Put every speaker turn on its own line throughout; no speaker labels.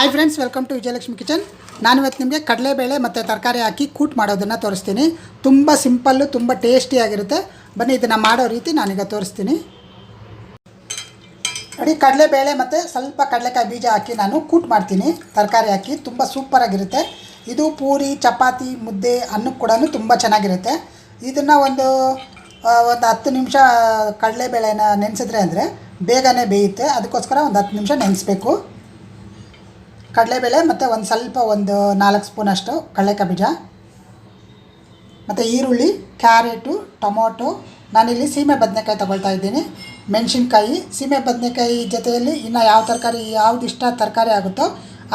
Hi friends welcome to Vijayalakshmi kitchen ನಾನು ಇವತ್ತು ನಿಮಗೆ ಕಡಲೆಬೇಳೆ ಮತ್ತು ತರಕಾರಿ ಹಾಕಿ ಕೂಟ್ ಮಾಡೋದನ್ನು ತೋರಿಸ್ತೀನಿ. ತುಂಬ ಸಿಂಪಲ್ಲು ತುಂಬ ಟೇಸ್ಟಿಯಾಗಿರುತ್ತೆ ಬನ್ನಿ, ಇದನ್ನು ಮಾಡೋ ರೀತಿ ನಾನೀಗ ತೋರಿಸ್ತೀನಿ. ನೋಡಿ, ಕಡಲೆಬೇಳೆ ಮತ್ತು ಸ್ವಲ್ಪ ಕಡಲೆಕಾಯಿ ಬೀಜ ಹಾಕಿ ನಾನು ಕೂಟ್ ಮಾಡ್ತೀನಿ. ತರಕಾರಿ ಹಾಕಿ ತುಂಬ ಸೂಪರಾಗಿರುತ್ತೆ ಇದು ಪೂರಿ, ಚಪಾತಿ, ಮುದ್ದೆ, ಅನ್ನಕ್ಕೆ ಕೂಡ ತುಂಬ ಚೆನ್ನಾಗಿರುತ್ತೆ. ಇದನ್ನು ಒಂದು ಒಂದು ಹತ್ತು ನಿಮಿಷ ಕಡಲೆಬೇಳೆನ ನೆನೆಸಿದ್ರೆ ಅಂದರೆ ಬೇಗನೆ ಬೇಯುತ್ತೆ. ಅದಕ್ಕೋಸ್ಕರ ಒಂದು ಹತ್ತು ನಿಮಿಷ ನೆನೆಸ್ಬೇಕು. ಕಡಲೆಬೇಳೆ ಮತ್ತು ಒಂದು ಸ್ವಲ್ಪ ಒಂದು ನಾಲ್ಕು ಸ್ಪೂನ್ ಅಷ್ಟು ಕಡಲೆಕಾಯಿ ಬೀಜ. ಮತ್ತು ಈರುಳ್ಳಿ, ಕ್ಯಾರೆಟು, ಟೊಮೊಟೊ. ನಾನಿಲ್ಲಿ ಸೀಮೆ ಬದನೆಕಾಯಿ ತೊಗೊಳ್ತಾ ಇದ್ದೀನಿ. ಮೆಣಸಿನ್ಕಾಯಿ, ಸೀಮೆ ಬದನೆಕಾಯಿ ಜೊತೆಯಲ್ಲಿ ಇನ್ನು ಯಾವ ತರಕಾರಿ, ಯಾವ್ದು ಇಷ್ಟ ತರಕಾರಿ ಆಗುತ್ತೋ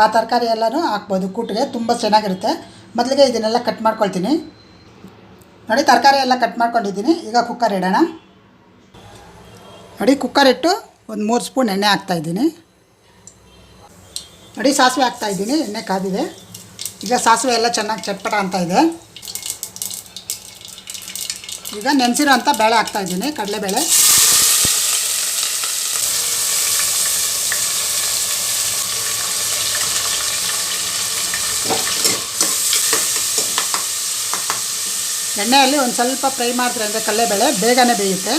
ಆ ತರಕಾರಿ ಎಲ್ಲನೂ ಹಾಕ್ಬೋದು. ಕೂಟಿಗೆ ತುಂಬ ಚೆನ್ನಾಗಿರುತ್ತೆ. ಮೊದಲಿಗೆ ಇದನ್ನೆಲ್ಲ ಕಟ್ ಮಾಡ್ಕೊಳ್ತೀನಿ. ನೋಡಿ, ತರಕಾರಿ ಎಲ್ಲ ಕಟ್ ಮಾಡ್ಕೊಂಡಿದ್ದೀನಿ. ಈಗ ಕುಕ್ಕರ್ ಇಡೋಣ. ನೋಡಿ ಕುಕ್ಕರ್ ಇಟ್ಟು ಒಂದು ಮೂರು ಸ್ಪೂನ್ ಎಣ್ಣೆ ಹಾಕ್ತಾಯಿದ್ದೀನಿ ನೋಡಿ, ಸಾಸಿವೆ ಹಾಕ್ತಾ ಇದ್ದೀನಿ, ಎಣ್ಣೆ ಕಾದಿದೆ. ಈಗ ಸಾಸಿವೆ ಎಲ್ಲ ಚೆನ್ನಾಗಿ ಚಟ್ಪಟ ಅಂತ ಇದೆ. ಈಗ ನೆನೆಸಿರೋ ಅಂಥ ಬೇಳೆ ಹಾಕ್ತಾ ಇದ್ದೀನಿ, ಕಡಲೆಬೇಳೆ. ಎಣ್ಣೆಯಲ್ಲಿ ಒಂದು ಸ್ವಲ್ಪ ಫ್ರೈ ಮಾಡಿದ್ರೆ ಅಂದರೆ ಕಡಲೆಬೇಳೆ ಬೇಗನೆ ಬೇಯುತ್ತೆ.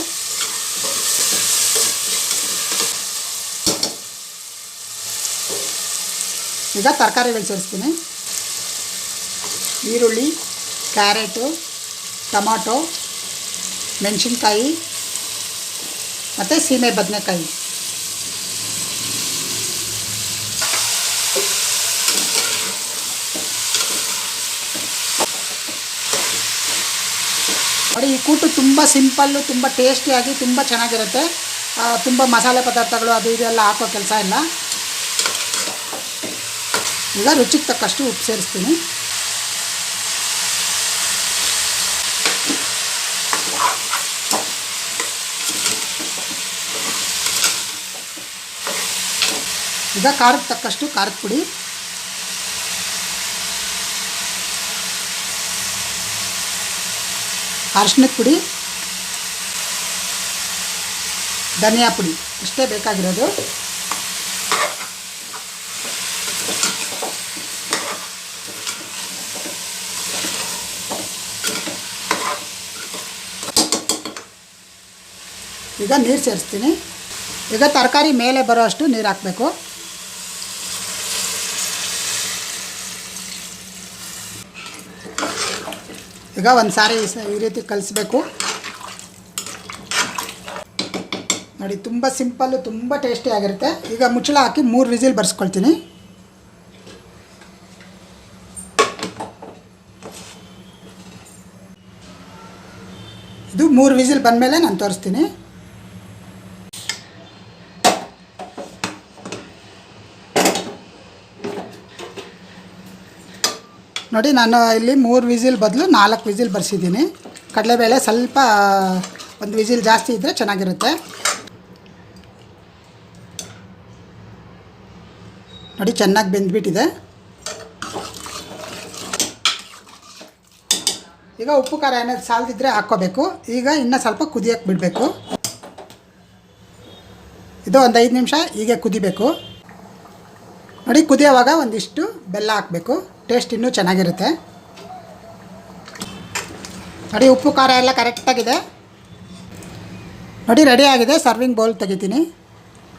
ಈಗ ತರಕಾರಿಗಳು ಸೇರಿಸ್ತೀನಿ. ಈರುಳ್ಳಿ, ಕ್ಯಾರೆಟು, ಟೊಮಾಟೊ, ಮೆಣಸಿನ್ಕಾಯಿ, ಮತ್ತು ಸೀಮೆ ಬದನೆಕಾಯಿ. ನೋಡಿ, ಈ ಕೂಟು ತುಂಬ ಸಿಂಪಲ್ಲು, ತುಂಬ ಟೇಸ್ಟಿಯಾಗಿ ತುಂಬ ಚೆನ್ನಾಗಿರುತ್ತೆ. ತುಂಬ ಮಸಾಲೆ ಪದಾರ್ಥಗಳು ಅದು ಇದೆಲ್ಲ ಹಾಕೋ ಕೆಲಸ ಇಲ್ಲ. ಈಗ ರುಚಿಗೆ ತಕ್ಕಷ್ಟು ಉಪ್ಪು ಸೇರಿಸ್ತೀನಿ. ಈಗ ಖಾರಕ್ಕೆ ತಕ್ಕಷ್ಟು ಖಾರದ ಪುಡಿ. ಅರಿಶಿನದ ಪುಡಿ. ಧನಿಯಾ ಪುಡಿ, ಇಷ್ಟೇ ಬೇಕಾಗಿರೋದು. ಈಗ ನೀರು ಸೇರಿಸ್ತೀನಿ. ಈಗ ತರಕಾರಿ ಮೇಲೆ ಬರೋ ಅಷ್ಟು ನೀರು ಹಾಕಬೇಕು. ಈಗ ಒಂದು ಸಾರಿ ಈ ರೀತಿ ಕಲಿಸ್ಬೇಕು. ನೋಡಿ, ತುಂಬ ಸಿಂಪಲ್ಲು ತುಂಬ ಟೇಸ್ಟಿ ಆಗಿರುತ್ತೆ. ಈಗ ಮುಚ್ಚಳ ಹಾಕಿ ಮೂರು ವಿಸಿಲ್ ಬರ್ಸ್ಕೊಳ್ತೀನಿ. ಇದು ಮೂರು ವಿಸಿಲ್ ಬಂದಮೇಲೆ ನಾನು ತೋರಿಸ್ತೀನಿ. ನೋಡಿ, ನಾನು ಇಲ್ಲಿ ಮೂರು ವಿಸಿಲ್ ಬದಲು ನಾಲ್ಕು ವಿಸಿಲ್ ಬರ್ಸಿದ್ದೀನಿ. ಕಡಲೆಬೇಳೆ ಸ್ವಲ್ಪ ಒಂದು ವಿಸಿಲ್ ಜಾಸ್ತಿ ಇದ್ದರೆ ಚೆನ್ನಾಗಿರುತ್ತೆ. ನೋಡಿ, ಚೆನ್ನಾಗಿ ಬೆಂದ್ಬಿಟ್ಟಿದೆ. ಈಗ ಉಪ್ಪು, ಖಾರ ಏನಾದ್ರು ಸಾಲದಿದ್ದರೆ ಹಾಕ್ಕೋಬೇಕು. ಈಗ ಇನ್ನೂ ಸ್ವಲ್ಪ ಕುದಿಯೋಕ್ಕೆ ಬಿಡಬೇಕು. ಇದು ಒಂದು ಐದು ನಿಮಿಷ, ಹೀಗೆ ಕುದಿಬೇಕು. ನೋಡಿ, ಕುದಿಯೋವಾಗ ಒಂದಿಷ್ಟು ಬೆಲ್ಲ ಹಾಕಬೇಕು. ಟೇಸ್ಟ್ ಇನ್ನೂ ಚೆನ್ನಾಗಿರುತ್ತೆ. ನೋಡಿ, ಉಪ್ಪು, ಖಾರ ಎಲ್ಲ ಕರೆಕ್ಟಾಗಿದೆ ನೋಡಿ ರೆಡಿ ಆಗಿದೆ. ಸರ್ವಿಂಗ್ ಬೌಲ್ ತೆಗಿತೀನಿ.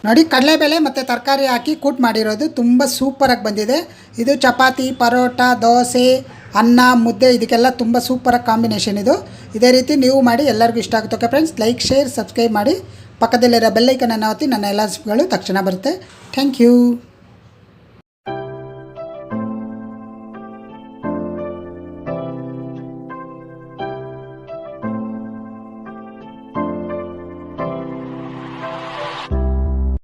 ನೋಡಿ, ಕಡಲೆಬೇಳೆ ಮತ್ತು ತರಕಾರಿ ಹಾಕಿ ಕೂಟ್ ಮಾಡಿರೋದು ತುಂಬ ಸೂಪರಾಗಿ ಬಂದಿದೆ. ಇದು ಚಪಾತಿ, ಪರೋಟ, ದೋಸೆ, ಅನ್ನ, ಮುದ್ದೆ, ಇದಕ್ಕೆಲ್ಲ ತುಂಬ ಸೂಪರಾಗಿ ಕಾಂಬಿನೇಷನ್ ಇದು. ಇದೇ ರೀತಿ ನೀವು ಮಾಡಿ ಎಲ್ಲರಿಗೂ ಇಷ್ಟ ಆಗುತ್ತೆ. ಫ್ರೆಂಡ್ಸ್ ಲೈಕ್ ಶೇರ್ ಸಬ್ಸ್ಕ್ರೈಬ್ ಮಾಡಿ. ಪಕ್ಕದಲ್ಲಿರೋ ಬೆಲ್ಲೈಕನನ್ನು ಒತ್ತಿ, ನನ್ನ ಎಲ್ಲ ತಕ್ಷಣ ಬರುತ್ತೆ. Thank you